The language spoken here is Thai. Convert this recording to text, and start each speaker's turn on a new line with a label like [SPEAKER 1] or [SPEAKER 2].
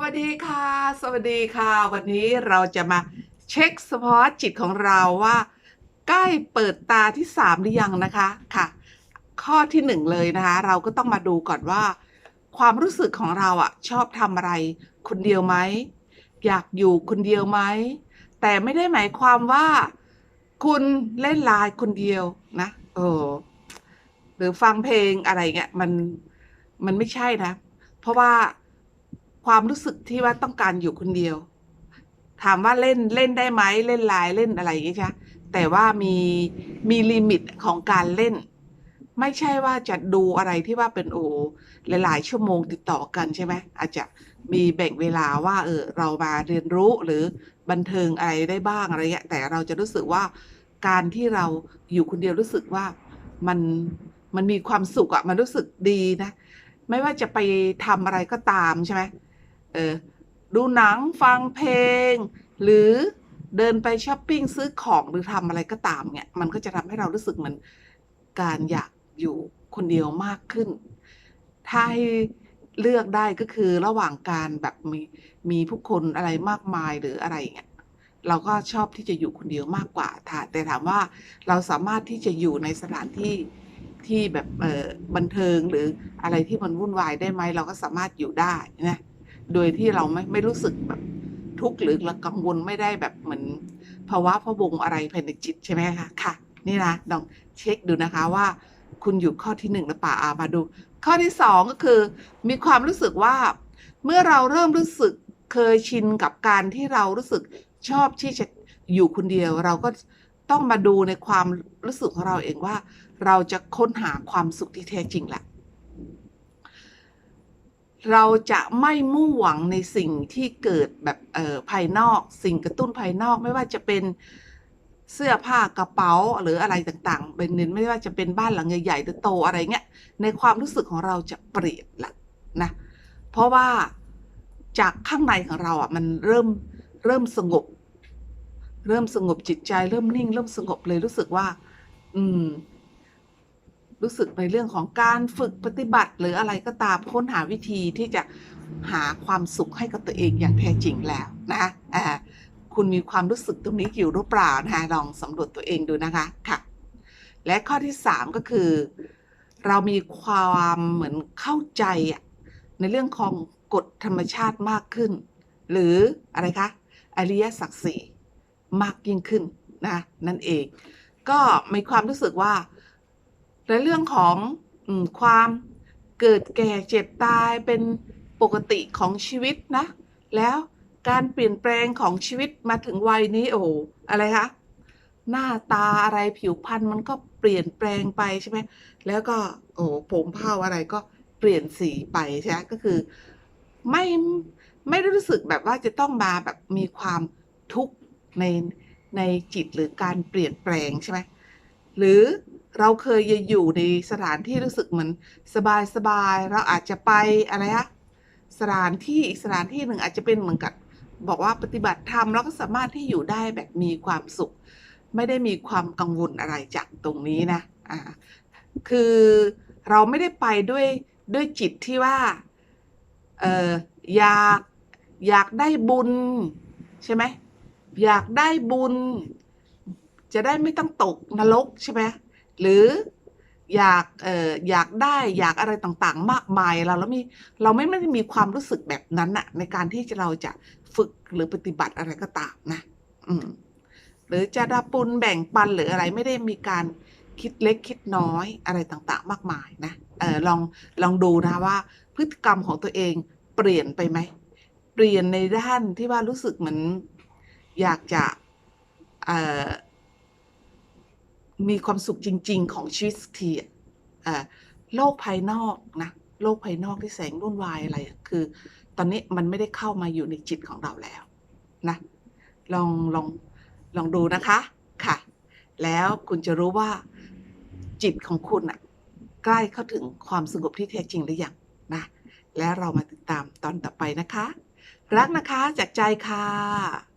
[SPEAKER 1] วัสดีค่ะ สวัสดีค่ะ วันนี้เราจะมาเช็คสภาวะจิตของเราว่า ใกล้เปิดตาที่สามหรือยังนะคะค่ะ ข้อที่หนึ่งเลยนะคะ เราก็ต้องมาดูก่อนว่า ความรู้สึกของเราอะชอบทำอะไร คนเดียวไหม อยากอยู่คนเดียวไหม แต่ไม่ได้หมายความว่า คุณเล่นไลน์คนเดียวนะเออหรือฟังเพลงอะไรเงี้ยมันมันไม่ใช่นะ เพราะว่า ความรู้สึกที่ว่าต้องการอยู่คนเดียว ถามว่าเล่นเล่นได้ไหมเล่นไลน์เล่นอะไรอย่างเงี้ยใช่แต่ว่ามีมีลิมิตของการเล่น ไม่ใช่ว่าจะดูอะไรที่ว่าเป็นโอหลาย ๆ ชั่วโมงติดต่อกันใช่ไหมอาจจะมีแบ่งเวลาว่าเออเรามาเรียนรู้หรือบันเทิงอะไรได้บ้างอะไรเงี้ยแต่เราจะรู้สึกว่าการที่เราอยู่คนเดียวรู้สึกว่ามันมันมีความสุขอะมันรู้สึกดีนะ ไม่ว่าจะไปทำอะไรก็ตามใช่ไหม เออดูหนังฟังเพลง หรือเดินไปช้อปปิ้งซื้อของหรือทำอะไรก็ตามเนี่ยมันก็จะทำให้เรารู้สึกเหมือนการอยากอยู่คนเดียวมากขึ้น ถ้าให้เลือกได้ก็คือระหว่างการแบบมีมีผู้คนอะไรมากมายหรืออะไรเงี้ยเราก็ชอบที่จะอยู่คนเดียวมากกว่าแต่ถามว่าเราสามารถที่จะอยู่ในสถานที่ที่แบบเออบันเทิงหรืออะไรที่มันวุ่นวายได้ไหมเราก็สามารถอยู่ได้นะ โดยที่เราไม่ไม่รู้สึกแบบทุกข์หรือกังวลไม่ได้แบบเหมือนภาวะพะวงอะไรภายในจิตใช่ไหมคะค่ะ นี่นะลองเช็คดูนะคะว่า คุณอยู่ข้อที่หนึ่งหรือเปล่าอามาดู ข้อที่สองก็คือ มีความรู้สึกว่า เมื่อเราเริ่มรู้สึกเคยชินกับการที่เรารู้สึกชอบที่จะอยู่คนเดียว เราก็ต้องมาดูในความรู้สึกของเราเองว่า เราจะค้นหาความสุขที่แท้จริงแหละ เราจะไม่มุ่งหวังในสิ่งที่เกิดแบบเอ่อภายนอก สิ่งกระตุ้นภายนอกไม่ว่าจะเป็นเสื้อผ้ากระเป๋าหรืออะไรต่างๆเป็นน้นไม่ว่าจะเป็นบ้านหลังใหญ่ๆหรือโตอะไรเงี้ยในความรู้สึกของเราจะเปลี่ยนละนะเพราะว่าจากข้างในของเราอะมันเริ่มเริ่มสงบ เริ่มสงบจิตใจ เริ่มนิ่ง เริ่มสงบเลยรู้สึกว่า อืม รู้สึกในเรื่องของการฝึกปฏิบัติ หรืออะไรก็ตามค้นหาวิธีที่จะหาความสุขให้กับตัวเองอย่างแท้จริงแล้วนะคะคุณมีความรู้สึกตรงนี้อยู่หรือเปล่านะคะลองสำรวจตัวเองดูนะคะค่ะ และข้อที่สามก็คือ เรามีความเหมือนเข้าใจในเรื่องของกฎธรรมชาติมากขึ้น หรืออะไรคะอริยสัจสี่มากยิ่งขึ้นนะนั่นเอง ก็มีความรู้สึกว่า ในเรื่องของอความเกิดแก่เจ็บตายเป็นปกติของชีวิตนะ แล้วการเปลี่ยนแปลงของชีวิตมาถึงวัยนี้โอ้อะไรคะหน้าตาอะไรผิวพรรณมันก็เปลี่ยนแปลงไปใช่ไหมแล้วก็โอ้ผมเผ้าอะไรก็เปลี่ยนสีไปใช่ไหมก็คือไม่ไม่ได้รู้สึกแบบว่าจะต้องมาแบบมีความทุกข์ในในจิตหรือการเปลี่ยนแปลงใช่ไหมหรือ เราเคยอยู่ในสถานที่รู้สึกเหมือนสบายสบายเราอาจจะไปอะไรฮะสถานที่อีกสถานที่หนึ่งอาจจะเป็นเหมือนกับบอกว่าปฏิบัติธรรมแล้วก็สามารถที่อยู่ได้แบบมีความสุข ไม่ได้มีความกังวลอะไรจากตรงนี้นะอ่าคือเราไม่ได้ไปด้วยด้วยจิตที่ว่าเอออยากอยากได้บุญใช่ไหมอยากได้บุญ จะได้ไม่ต้องตกนรกใช่ไหม หรืออยากเอออยากได้อยากอะไรต่างๆ มากมายเราแล้วมีเราไม่ไม่ได้มีความรู้สึกแบบนั้นอะในการที่เราจะฝึกหรือปฏิบัติอะไรก็ตามนะ อืม หรือจะรับปุญแบ่งปันหรืออะไรไม่ได้มีการคิดเล็กคิดน้อยอะไรต่างๆ มากมายนะเออลองลองดูนะว่า พฤติกรรมของตัวเองเปลี่ยนไปไหมเปลี่ยนในด้านที่ว่ารู้สึกเหมือนอยากจะเอ่อ มีความสุขจริง ๆ ของชีวิตสักทีอะเอ่อโลกภายนอกนะโลกภายนอกที่แสงรุ่นวายอะไรคือ ตอนนี้มันไม่ได้เข้ามาอยู่ในจิตของเราแล้วนะลองลองลองดูนะคะค่ะ แล้วคุณจะรู้ว่าจิตของคุณอะใกล้เข้าถึงความสงบที่แท้จริงหรือยังนะแล้วเรามาติดตามตอนต่อไปนะคะ รักนะคะจากใจค่ะ